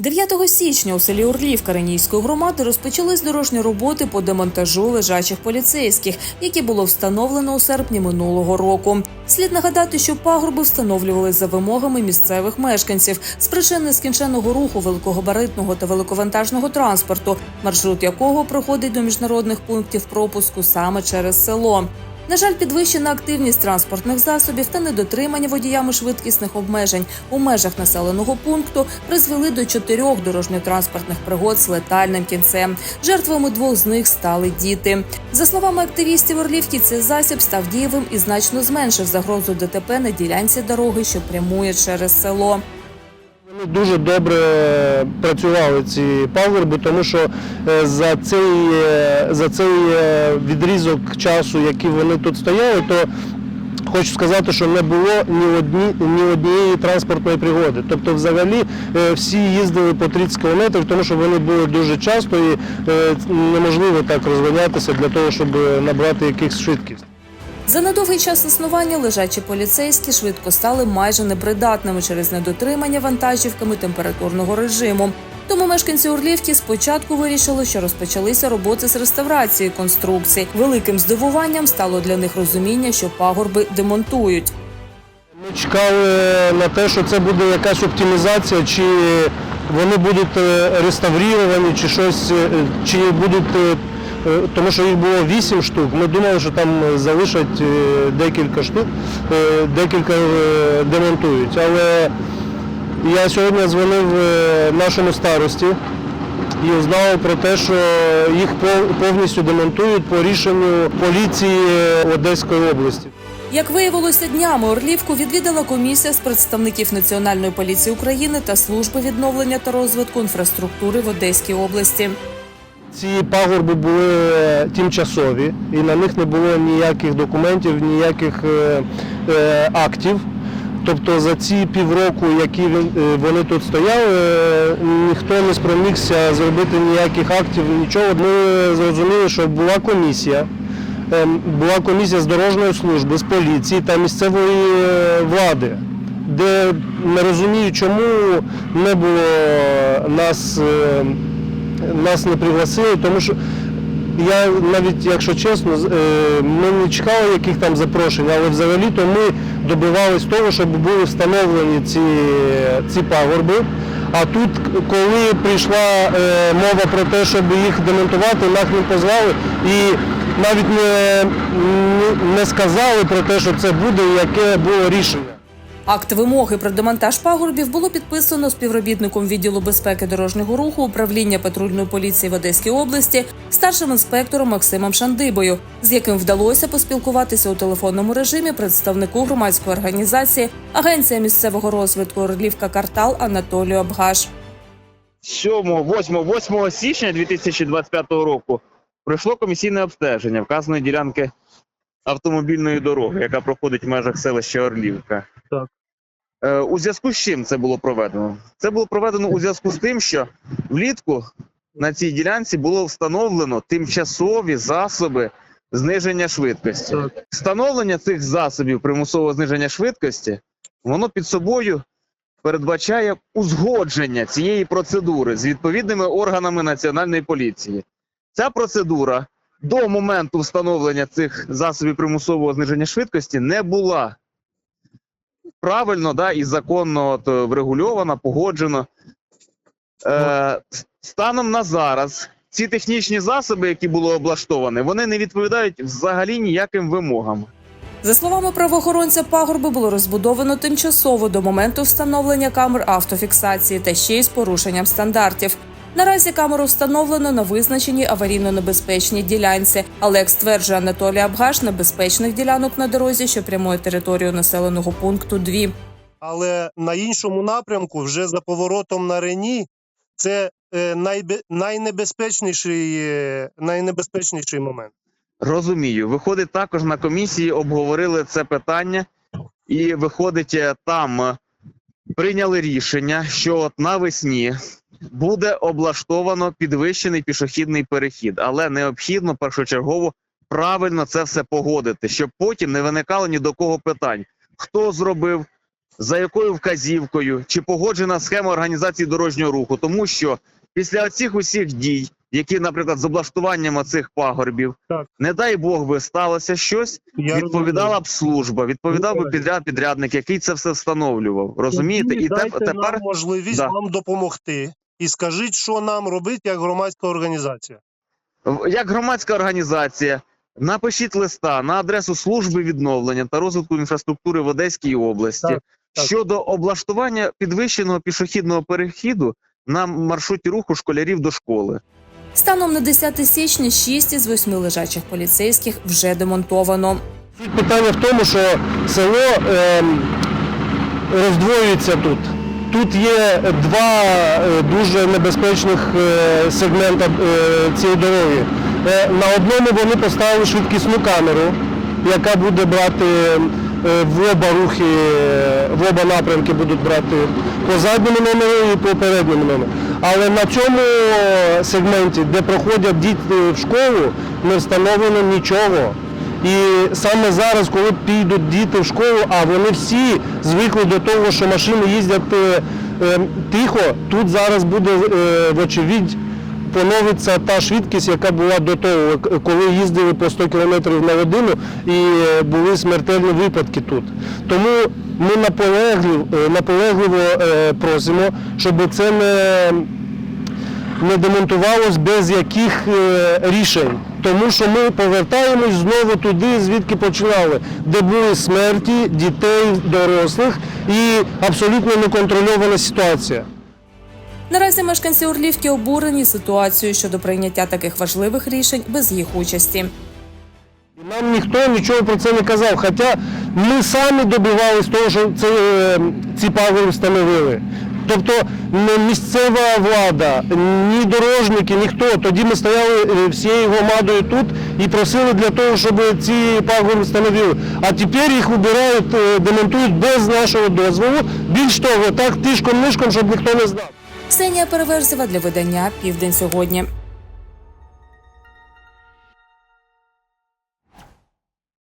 9 січня у селі Орлівка Ренійської громади розпочались дорожні роботи по демонтажу лежачих поліцейських, які було встановлено у серпні минулого року. Слід нагадати, що пагорби встановлювали за вимогами місцевих мешканців з причин нескінченного руху великогабаритного та великовантажного транспорту, маршрут якого проходить до міжнародних пунктів пропуску саме через село. На жаль, підвищена активність транспортних засобів та недотримання водіями швидкісних обмежень у межах населеного пункту призвели до чотирьох дорожньо-транспортних пригод з летальним кінцем. Жертвами двох з них стали діти. За словами активістів Орлівки, цей засіб став дієвим і значно зменшив загрозу ДТП на ділянці дороги, що прямує через село. Дуже добре працювали ці пагорби, тому що е, за цей, е, за цей е, відрізок часу, який вони тут стояли, то хочу сказати, що не було ні, одні, ні однієї транспортної пригоди. Тобто, взагалі, всі їздили по 30 кілометрів, тому що вони були дуже часто і неможливо так розганятися для того, щоб набрати якихось швидкість. За недовгий час існування лежачі поліцейські швидко стали майже непридатними через недотримання вантажівками температурного режиму. Тому мешканці Орлівки спочатку вирішили, що розпочалися роботи з реставрації конструкцій. Великим здивуванням стало для них розуміння, що пагорби демонтують. Ми чекали на те, що це буде якась оптимізація, чи вони будуть е, реставровані, чи щось, е, чи будуть. Е, е, Тому що їх було 8 штук. Ми думали, що там залишать е, декілька штук, е, декілька е, демонтують. Але я сьогодні дзвонив е, нашому старості і знав про те, що їх повністю демонтують по рішенню поліції Одеської області. Як виявилося днями, Орлівку відвідала комісія з представників Національної поліції України та служби відновлення та розвитку інфраструктури в Одеській області. Ці пагорби були тимчасові, і на них не було ніяких документів, ніяких е, е, актів. Тобто за ці півроку, які е, вони тут стояли, ніхто не спромігся зробити ніяких актів, нічого. Ми зрозуміли, що була комісія. е, Була комісія з дорожньої служби, з поліції та місцевої влади, де не розумію, чому не було нас. Нас не пригласили, тому що я навіть, якщо чесно, е, ми не чекали яких там запрошень, але взагалі то ми добивались того, щоб були встановлені ці, ці пагорби. А тут, коли прийшла е, мова про те, щоб їх демонтувати, нас не позвали і навіть не, не сказали про те, що це буде, і яке було рішення. Акт вимоги про демонтаж пагорбів було підписано співробітником відділу безпеки дорожнього руху управління патрульної поліції в Одеській області, старшим інспектором Максимом Шандибою, з яким вдалося поспілкуватися у телефонному режимі представнику громадської організації Агенція місцевого розвитку Орлівка Картал Анатолію Абгаш. 7, 8, 8 січня 2025 року пройшло комісійне обстеження вказаної ділянки автомобільної дороги, яка проходить в межах селища Орлівка. Так. Е, у зв'язку з чим це було проведено? Це було проведено у зв'язку з тим, що влітку на цій ділянці було встановлено тимчасові засоби зниження швидкості. Встановлення цих засобів примусового зниження швидкості, воно під собою передбачає узгодження цієї процедури з відповідними органами національної поліції. Ця процедура до моменту встановлення цих засобів примусового зниження швидкості не була правильно да, і законно от, е, врегульована, погоджена. Е, станом на зараз ці технічні засоби, які були облаштовані, вони не відповідають взагалі ніяким вимогам. За словами правоохоронця, пагорби було розбудовано тимчасово до моменту встановлення камер автофіксації та ще й з порушенням стандартів. Наразі камеру встановлено на визначеній аварійно-небезпечній ділянці, але як стверджує Анатолій Абгаш, небезпечних ділянок на дорозі, що прямує територію населеного пункту, дві. але на іншому напрямку, вже за поворотом на Рені, це е, найбе- найнебезпечніший, е, найнебезпечніший момент. Розумію. Виходить, також на комісії обговорили це питання, і виходить, е, там прийняли рішення, що от навесні буде облаштовано підвищений пішохідний перехід, але необхідно першочергово правильно це все погодити, щоб потім не виникало ні до кого питань. Хто зробив, за якою вказівкою чи погоджена схема організації дорожнього руху, тому що після оцих усіх дій, які, наприклад, з облаштуванням цих пагорбів, Так. не дай Бог би сталося щось, Я відповідала розумію. б служба, відповідав би Ну, підряд підрядник, який це все встановлював. Розумієте? І теп- дайте тепер нам можливість Да. вам допомогти. І скажіть, що нам робити як громадська організація. Як громадська організація, напишіть листа на адресу служби відновлення та розвитку інфраструктури в Одеській області Так, так. щодо облаштування підвищеного пішохідного перехіду на маршруті руху школярів до школи. Станом на 10 січня 6 із 8 лежачих поліцейських вже демонтовано. Питання в тому, що село ем, роздвоюється тут. Тут є два е, дуже небезпечних е, сегмента е, цієї дороги. На одному вони поставили швидкісну камеру, яка буде брати в оба рухи, в оба напрямки будуть брати по задньому номеру і по передньому номеру. Але на цьому сегменті, де проходять діти в школу, не встановлено нічого. І саме зараз, коли підуть діти в школу, а вони всі звикли до того, що машини їздять е, е, тихо, тут зараз буде е, вочевидь поновиться та швидкість, яка була до того, коли їздили по 100 км на годину і були смертельні випадки тут. Тому ми наполегливо, наполегливо просимо, щоб це не не демонтувалось без яких рішень. Тому що ми повертаємось знову туди, звідки починали, де були смерті дітей, дорослих і абсолютно неконтрольована ситуація. Наразі мешканці Орлівки обурені ситуацією щодо прийняття таких важливих рішень без їх участі. Нам ніхто нічого про це не казав. Хоча ми самі добивалися того, що це, е, ці пагорби встановили. Тобто не місцева влада, ні дорожники, ніхто. Тоді ми стояли е, всією громадою тут і просили для того, щоб ці пагорби встановили. А тепер їх убирають, е, демонтують без нашого дозволу. Більш того, так тишком-нишком, щоб ніхто не знав. Ксенія Переверзева для видання Південь сьогодні.